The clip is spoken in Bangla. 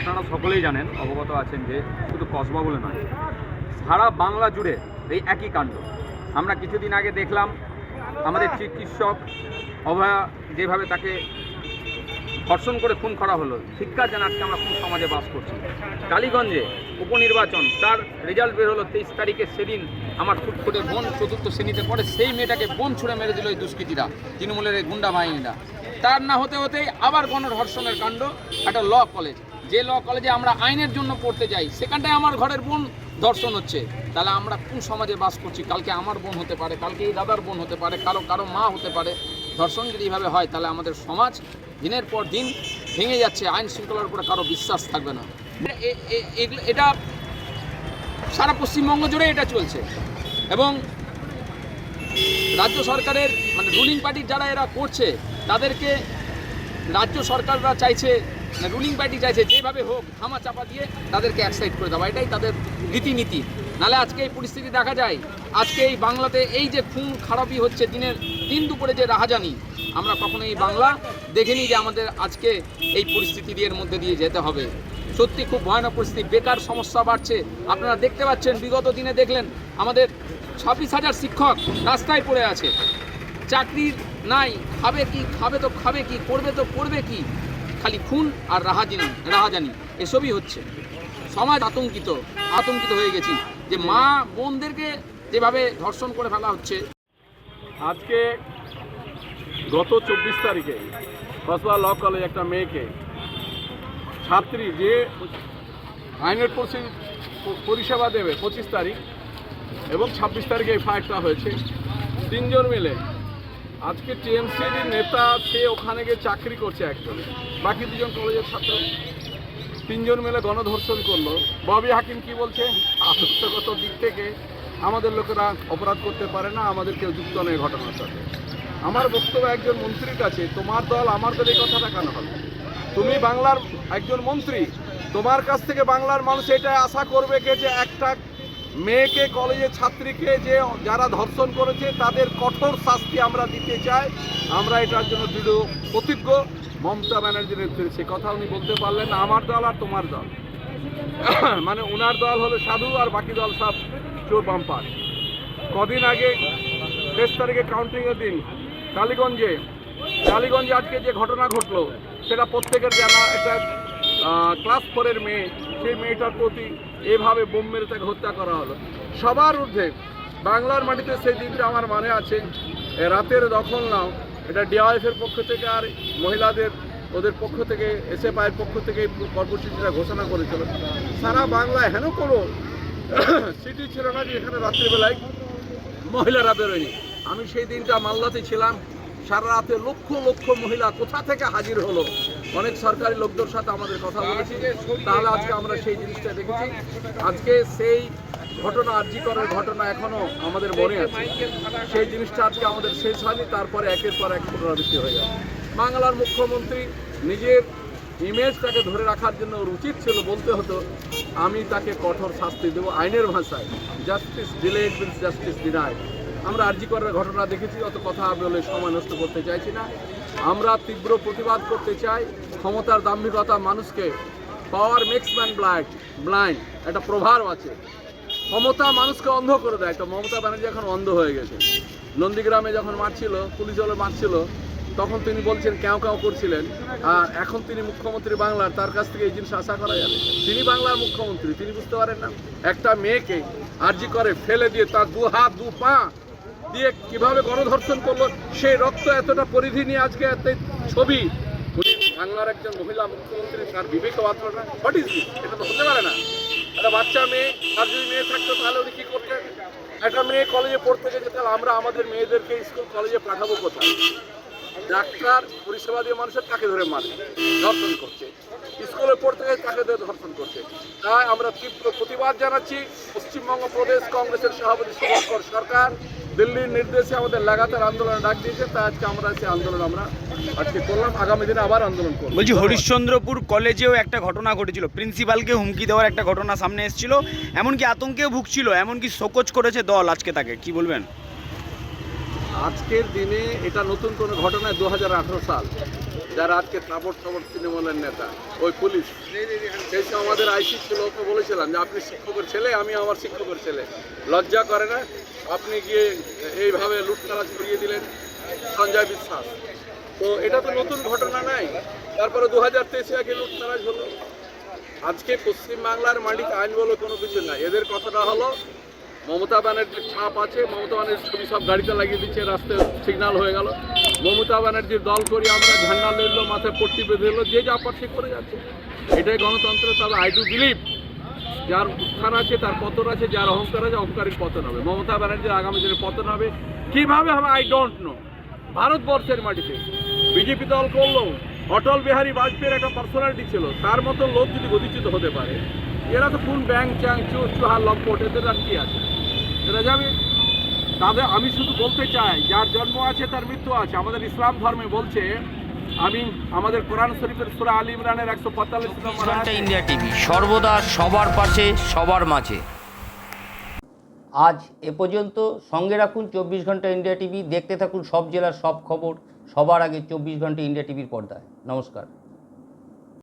আপনারা সকলেই জানেন, অবগত আছেন যে শুধু কসবা বলে নয়, সারা বাংলা জুড়ে এই একই কাণ্ড। আমরা কিছুদিন আগে দেখলাম আমাদের চিকিৎসক অভয়া যেভাবে তাকে ধর্ষণ করে খুন করা হলো শিক্ষার যেন আজকে আমরা কোন সমাজে বাস করছি। কালীগঞ্জে উপনির্বাচন, তার রেজাল্ট বের হলো তেইশ তারিখে সেদিন আমার ফুটফুটে বোন চতুর্থ শ্রেণীতে পড়ে, সেই মেয়েটাকে বোন ছুঁড়ে মেরে দিল এই দুষ্কৃতীরা, তৃণমূলের এই গুন্ডা বাহিনীরা। তার না হতে হতেই আবার গণধর্ষণের কাণ্ড, একটা ল কলেজ। যে ল কলেজে আমরা আইনের জন্য পড়তে যাই, সেখানটায় আমার ঘরের বোন ধর্ষণ হচ্ছে। তাহলে আমরা কোন সমাজে বাস করছি? কালকে আমার বোন হতে পারে, কালকে এই দাদার বোন হতে পারে, কারও কারও মা হতে পারে। ধর্ষণ যদি এইভাবে হয়, তাহলে আমাদের সমাজ দিনের পর দিন ভেঙে যাচ্ছে, আইন শৃঙ্খলার উপরে কারও বিশ্বাস থাকবে না। এটা সারা পশ্চিমবঙ্গ জুড়ে এটা চলছে। এবং রাজ্য সরকারের মানে রুলিং পার্টির যারা এরা করছে, তাদেরকে রাজ্য সরকাররা চাইছে রুলিং পার্টি চাইছে, যেভাবে হোক ধামা চাপা দিয়ে তাদেরকে একসাইড করে দেওয়া, এটাই তাদের রীতিনীতি। নালে আজকে এই পরিস্থিতি দেখা যায়, আজকে এই বাংলাতে এই যে খুন খারাপই হচ্ছে দিনের দিন দুপুরে যে রাহাজানি, আমরা কখনো এই বাংলা দেখিনি যে আমাদের আজকে এই পরিস্থিতি এর মধ্যে দিয়ে যেতে হবে। সত্যি খুব ভয়ানক পরিস্থিতি, বেকার সমস্যা বাড়ছে। আপনারা দেখতে পাচ্ছেন, বিগত দিনে দেখলেন, আমাদের ছাব্বিশ হাজার শিক্ষক রাস্তায় পড়ে আছে। চাকরির নাই, খাবে কি, খাবে তো খাবে কি, করবে তো করবে কি খালি খুন আর রাহাজানি রাহাজানি, এসবই হচ্ছে। সমাজ আতঙ্কিত আতঙ্কিত হয়ে গেছি যে মা বোনদেরকে যেভাবে ধর্ষণ করে ফেলা হচ্ছে। আজকে গত চব্বিশ তারিখে কসবা ল কলেজ একটা মেয়েকে ছাত্রী যে আইনের পরিষে- পরিষেবা দেবে পঁচিশ তারিখ এবং ছাব্বিশ তারিখে এই ফায়ারটা হয়েছে, তিনজন মিলে আজকে টিএমসির নেতা, সে ওখানে গিয়ে চাকরি করছে একজন। বাকি দুজন কলেজের ছাত্র। তিনজন মিলে গণধর্ষণ করল। ববি হাকিম কি বলছে? আদর্শগত দিক থেকে আমাদের লোকেরা অপরাধ করতে পারে না, আমাদের কেউ যুক্ত নেই ঘটনার সাথে। আমার বক্তব্য একজন মন্ত্রীর কাছে, তোমার দল আমার দল, এই কথাটা কেন হবে? তুমি বাংলার একজন মন্ত্রী, তোমার কাছ থেকে বাংলার মানুষ এটা আশা করবে যে একটা মেয়েকে কলেজের ছাত্রীকে যে যারা ধর্ষণ করেছে, তাদের কঠোর শাস্তি আমরা দিতে চাই। আমরা এটার জন্য দৃঢ় প্রতিজ্ঞ। মমতা ব্যানার্জির নেতৃত্বে সে কথা উনি বলতে পারলেন আমার দল আর তোমার দল। মানে ওনার দল হলো সাধু আর বাকি দল সব চোর বাম্পার। কদিন আগে, তেইশ তারিখে কাউন্টিংয়ের দিন কালীগঞ্জে কালীগঞ্জে আজকে যে ঘটনা ঘটলো, সেটা প্রত্যেকের জানা একটা ক্লাস ফোরের মেয়ে সেই মেয়েটার প্রতি এভাবে বোম মেরে তাকে হত্যা করা হলো। সবার ঊর্ধ্বে বাংলার মাটিতে সেই দিনটা আমার মনে আছে। রাতের দখল নাও। এটা ডিআইএফ এর পক্ষ থেকে আর মহিলাদের ওদের পক্ষ থেকে এসএফআইয়ের পক্ষ থেকে কর্মসূচিটা ঘোষণা করেছিল। সারা বাংলায় হেন কোনো সিটি ছিল না যে এখানে রাত্রিবেলায় মহিলারা বেরোয়নি। আমি সেই দিনটা মালদাতে ছিলাম। সারা রাতে লক্ষ লক্ষ মহিলা কোথা থেকে হাজির হলো? অনেক সরকারি লোকদের সাথে আমাদের কথা বলেছি। তাহলে আজকে আমরা সেই জিনিসটা দেখেছি। আজকে সেই ঘটনা আর্জি করার ঘটনা এখনও আমাদের মনে আছে। সেই জিনিসটা আজকে আমাদের শেষ হয়নি, তারপরে একের পর এক পুনরাবৃত্তি হয়ে যাবে বাংলার মুখ্যমন্ত্রী নিজের ইমেজটাকে ধরে রাখার জন্য ওর উচিত ছিল বলতে হতো, আমি তাকে কঠোর শাস্তি দেবো আইনের ভাষায়। জাস্টিস ডিলেড জাস্টিস ডিনাইড আমরা আর্জি করার ঘটনা দেখেছি, অত কথা বলে সময় নষ্ট করতে চাইছি না। আমরা তীব্র প্রতিবাদ করতে চাই ক্ষমতার দাম্ভিকতা মানুষকে। Power makes man blind blind একটা প্রভাব আছে। ক্ষমতা মানুষকে অন্ধ করে দেয়। তো মমতা ব্যানার্জি এখন অন্ধ হয়ে গেছে। নন্দীগ্রামে যখন মারছিল, পুলিশ হলে মারছিল, তখন তিনি বলছেন, ক্যাও ক্যাও করছিলেন। আর এখন তিনি মুখ্যমন্ত্রী বাংলার, তার কাছ থেকে এই জিনিস আশা করা যাবে। তিনি বাংলার মুখ্যমন্ত্রী, তিনি বুঝতে পারেন না। একটা মেয়েকে আর্জি করে, ফেলে দিয়ে তার দু হাত, দু পা দিয়ে কীভাবে গণধর্ষণ করল, সেই রক্ত এতটা পরিধি নিয়ে আজকে এত ছবি। উনি বাংলার একজন মহিলা মুখ্যমন্ত্রী, তার বিবেক বাঁচল না। হোয়াট ইজ এটা তো হতে পারে না। একটা বাচ্চা মেয়ে, আর যদি মেয়ে থাকতো, তাহলে উনি কী করতেন? একটা মেয়ে কলেজে পড়তে গেছে, তাহলে আমরা আমাদের মেয়েদেরকে স্কুল কলেজে পাঠাবো কোথায়? ডাক্তার, পরিষেবা দিয়ে মানুষের তাকে ধরে মারে ধর্ষণ করছে। স্কুলে পড়তে গেছে, তাকে ধরে ধর্ষণ করছে। তাই আমরা তীব্র প্রতিবাদ জানাচ্ছি। পশ্চিমবঙ্গ প্রদেশ, কংগ্রেসের সভাপতি শুভঙ্কর সরকার। দিল্লির নির্দেশে আমাদের লাগাতার আন্দোলন ডাক দিয়েছে তা আজকে আমরা সেই আন্দোলন আমরা আজকে করলাম আগামী দিনে আবার আন্দোলন করব। বলছি হরিশ্চন্দ্রপুর কলেজেও একটা ঘটনা ঘটেছিল প্রিন্সিপালকে হুমকি দেওয়ার একটা ঘটনা সামনে এসেছিল এমনকি আতঙ্কেও ভুগছিল এমনকি শোকজ করেছে দল আজকে তাকে কি বলবেন? আজকের দিনে এটা নতুন কোনো ঘটনা দু হাজার আঠারো সাল যারা আজকে তাবড় তাবড় তৃণমূলের নেতা ওই পুলিশ সেই সময় আমাদের আইসি ছিল ওকে বলেছিলাম যে আপনি শিক্ষকের ছেলে আমি আমার শিক্ষকের ছেলে। লজ্জা করে না? আপনি গিয়ে এইভাবে লুটতরাজ করিয়ে দিলেন সঞ্জয় বিশ্বাস। তো এটা তো নতুন ঘটনা নাই। তারপরে দু হাজার তেইশে আগে লুটতরাজ হলো। আজকে পশ্চিমবাংলার মাটিতে আইন বলে কোনো কিছু নাই। এদের কথাটা হলো, মমতা ব্যানার্জির ছাপ আছে, মমতা ব্যানার্জির ছবি সব গাড়িতে লাগিয়ে দিচ্ছে, রাস্তায় সিগনাল হয়ে গেল। মমতা ব্যানার্জির দল করি আমরা ঝান্ডা লইলো, মাথায় পট্টি বেঁধে যে যা পারছে করে যাচ্ছে। এটাই গণতন্ত্র তবে আই ডু বিলিভ যার উত্থান আছে, তার পতন আছে, যার অহংকার আছে, অহংকারের পতন হবে। মমতা ব্যানার্জির আগামী দিনে পতন হবে। কীভাবে হবে? আই ডোন্ট নো ভারতবর্ষের মাটিতে বিজেপি দল করল অটল বিহারী বাজপেয়ীর একটা পার্সোনালিটি ছিল। তার মতো লোক যদি গতিচ্যুত হতে পারে, এরা তো কোন ব্যাং, চ্যাং চু চুহার, লম্পট, এদের আর কি আছে? এরা যাবে? তাদের, আমি শুধু বলতে চাই, যার জন্ম আছে, তার মৃত্যু আছে। আমাদের ইসলাম ধর্মে বলছে আমি আমাদের কোরআন শরীফের সুরা আলী ইমরানের একশো পঁয়তাল্লিশ ঘণ্টা ইন্ডিয়া টিভি সর্বদা সবার পাশে সবার মাঝে। আজ এ পর্যন্ত সঙ্গে রাখুন চব্বিশ ঘণ্টা ইন্ডিয়া টিভি দেখতে থাকুন সব জেলার সব খবর সবার আগে চব্বিশ ঘণ্টা ইন্ডিয়া টিভির পর্দায়। নমস্কার।